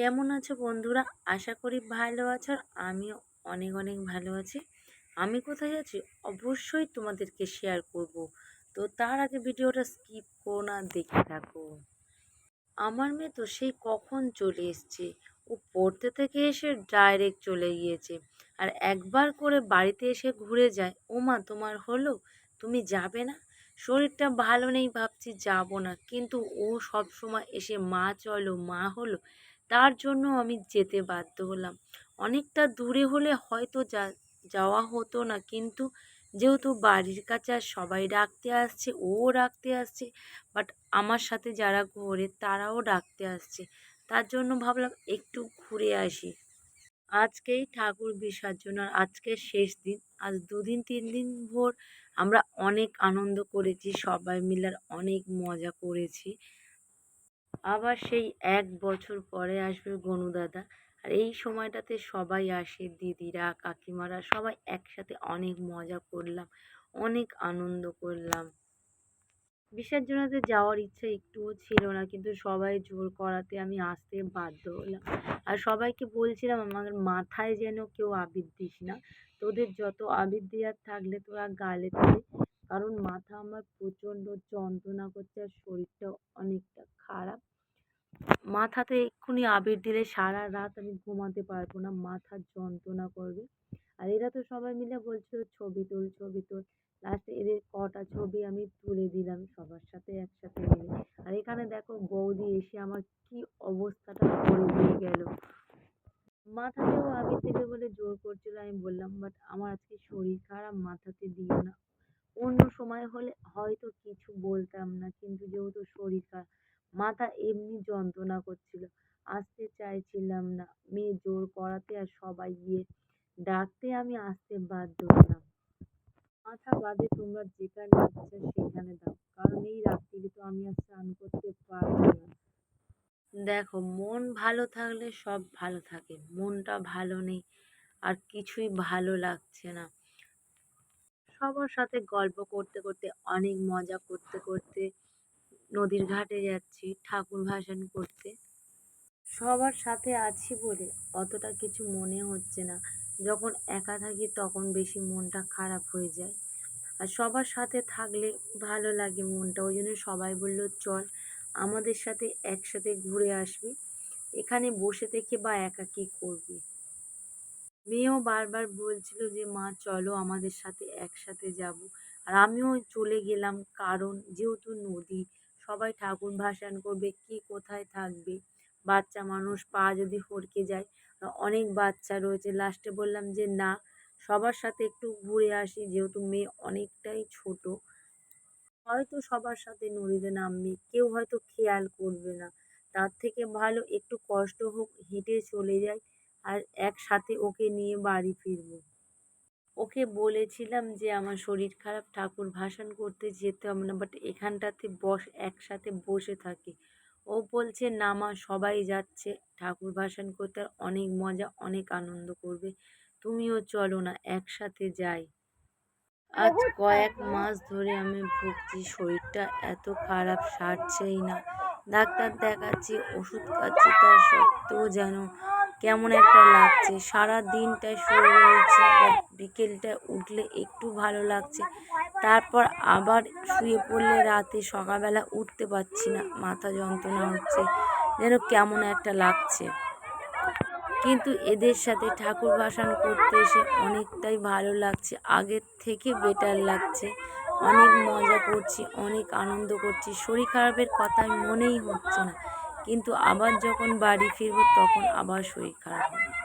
কেমন আছো বন্ধুরা? আশা করি ভালো আছো। আর আমিও অনেক অনেক ভালো আছি। আমি কোথায় আছি? অবশ্যই তোমাদেরকে শেয়ার করব। তো তার আগে ভিডিওটা স্কিপ করো না দেখে থাকো। আমার মেয়ে তো সেই কখন চলে এসছে? ও পড়তে থেকে এসে ডাইরেক্ট চলে গিয়েছে। আর একবার করে বাড়িতে এসে ঘুরে যায়। ও মা, তোমার হলো? তুমি যাবে না? শরীরটা ভালো নেই ভাবছি, যাব না। কিন্তু ও সব সময় এসে, মা, চলো, মা হলো? তার জন্য আমি যেতে বাধ্য হলাম। অনেকটা দূরে হলে হয়তো যা, যাওয়া হতো না। কিন্তু যেহেতু বাড়ির কাছে আর সবাই ডাকতে আসছে ও ডাকতে আসছে বাট আমার সাথে যারা ঘোরে তারাও ডাকতে আসছে। তার জন্য ভাবলাম একটু ঘুরে আসি। আজকেই ঠাকুর বিসর্জন আর আজকের শেষ দিন। আজ দুদিন, তিন দিন ভোর আমরা অনেক আনন্দ করেছি, সবাই মিলে অনেক মজা করেছি। আবার সেই এক বছর পরে আসবে গনু দাদা। আর এই সময়টাতে সবাই আসে, দিদিরা, কাকিমারা, সবাই একসাথে অনেক মজা করলাম, অনেক আনন্দ করলাম। বিসর্জনাতে যাওয়ার ইচ্ছা একটুও ছিল না, কিন্তু সবাই জোর করাতে আমি আসতে বাধ্য হলাম। আর সবাইকে বলছিলাম, আমার মাথায় যেন কেউ আবির দিস না। তোদের যত আবির দেওয়ার থাকলে তোরা গালে দিবি কারণ মাথা আমার প্রচণ্ড যন্ত্রণা করছে আর শরীরটাও অনেকটা খারাপ। মাথাতে এক্ষুনি আবির দিলে সারা রাত আমি ঘুমাতে পারব না মাথার যন্ত্রণা করবে। আর এরা তো সবাই মিলে বলছিল, ছবি তোল ছবি তোল। লাস্টে এদের কটা ছবি আমি তুলে দিলাম সবার সাথে একসাথে মিলে। আর এখানে দেখো বৌদি এসে আমার কি অবস্থাটা করে দিয়ে গেল। মাথাতেও আবির দেবে বলে জোর করছিল, আমি বললাম, বাট আমার আজকে শরীর খারাপ, মাথাতে দিও না। সময় হলে হয়তো কিছু বলতাম না। কিন্তু যেহেতু শরীর খারাপ, মাথা এমনি যন্ত্রণা করছিল। আসতে চাইছিলাম না। মেয়ে জোর করাতে আর সবাই গিয়ে ডাকতে আমি আসতে বাধ্য হলাম। মাথা বাদে তোমরা যেখানে ইচ্ছা সেখানে দাও। কারণ এই রাত্রিরে তো আমি আর স্নান করতে পারব না। দেখো, মন ভালো থাকলে সব ভালো থাকে। মনটা ভালো নেই, আর কিছুই ভালো লাগছে না। সবার সাথে গল্প করতে করতে, অনেক মজা করতে করতে নদীর ঘাটে যাচ্ছি, ঠাকুর ভাসান করতে। সবার সাথে আছি বলে অতটা কিছু মনে হচ্ছে না। যখন একা থাকি তখন বেশি মনটা খারাপ হয়ে যায়। আর সবার সাথে থাকলে ভালো লাগে মনটা। ওই জন্য সবাই বলল, চল আমাদের সাথে একসাথে ঘুরে আসবি। এখানে বসে থেকে বা একা কী করবি? মেয়েও বারবার বলছিল যে, মা, চলো আমাদের সাথে একসাথে যাব। আর আমিও চলে গেলাম, কারণ যেহেতু নদী, সবাই ঠাকুর ভাসান করবে, কে কোথায় থাকবে? বাচ্চা মানুষ, পা যদি হড়কে যায়, অনেক বাচ্চা রয়েছে। লাস্টে বললাম যে, না, সবার সাথে একটু ঘুরে আসি, যেহেতু মেয়ে অনেকটাই ছোট। হয়তো সবার সাথে নদীতে নামবে, কেউ হয়তো খেয়াল করবে না। তার থেকে ভালো একটু কষ্ট হোক, হেঁটে চলে যাই। আর একসাথে ওকে নিয়ে বাড়ি ফিরবো। ওকে বলেছিলাম যে আমার শরীর খারাপ ঠাকুর ভাসান করতে যেতে হবে না বাট এখানটাতে বস একসাথে বসে থাকি। ও বলছে না মা সবাই যাচ্ছে ঠাকুর ভাসান করতে আর অনেক মজা অনেক আনন্দ করবে। তুমিও চলো না একসাথে যাই। আজ কয়েক মাস ধরে আমি ভুগছি শরীরটা এত খারাপ সারছেই না। ডাক্তার দেখাচ্ছি ওষুধ খাচ্ছি তার সত্ত্বেও যেন কেমন একটা লাগছে। সারা দিনটায় শুয়ে রয়েছি বিকেলটায় উঠলে একটু ভালো লাগছে। তারপর আবার শুয়ে পড়লে রাতে সকালবেলা উঠতে পারছি না, মাথা যন্ত্রণা হচ্ছে। যেন কেমন একটা লাগছে। কিন্তু এদের সাথে ঠাকুর ভাসান করতে এসে অনেকটাই ভালো লাগছে। আগের থেকে বেটার লাগছে। অনেক মজা করছি, অনেক আনন্দ করছি। শরীর খারাপের কথা মনেই হচ্ছে না। কিন্তু আবার যখন বাড়ি ফিরবো তখন আবার শরীর খারাপ হবে।